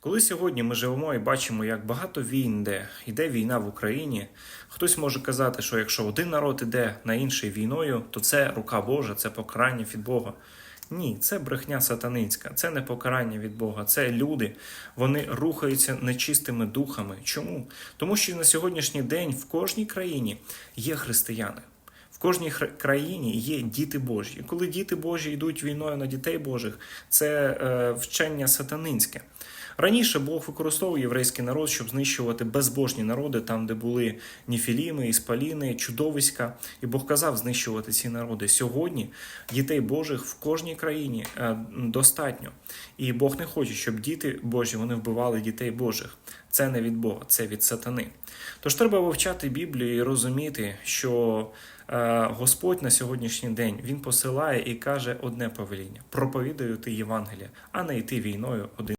Коли сьогодні ми живемо і бачимо, як багато війн йде, йде війна в Україні, хтось може казати, що якщо один народ іде на інший війною, то це рука Божа, це покарання від Бога. Ні, це брехня сатанинська, це не покарання від Бога, це люди. Вони рухаються нечистими духами. Чому? Тому що на сьогоднішній день в кожній країні є християни. В кожній країні є діти Божі. І коли діти Божі йдуть війною на дітей Божих, це е, вчення сатанинське. Раніше Бог використовував єврейський народ, щоб знищувати безбожні народи, там, де були Ніфіліми, Іспаліни, чудовиська. І Бог казав знищувати ці народи. Сьогодні дітей Божих в кожній країні е, достатньо. І Бог не хоче, щоб діти Божі вони вбивали дітей Божих. Це не від Бога, це від сатани. Тож треба вивчати Біблію і розуміти, що е, Господь на сьогоднішній день він посилає і каже одне повеління: проповідувати Євангелія, а не йти війною один.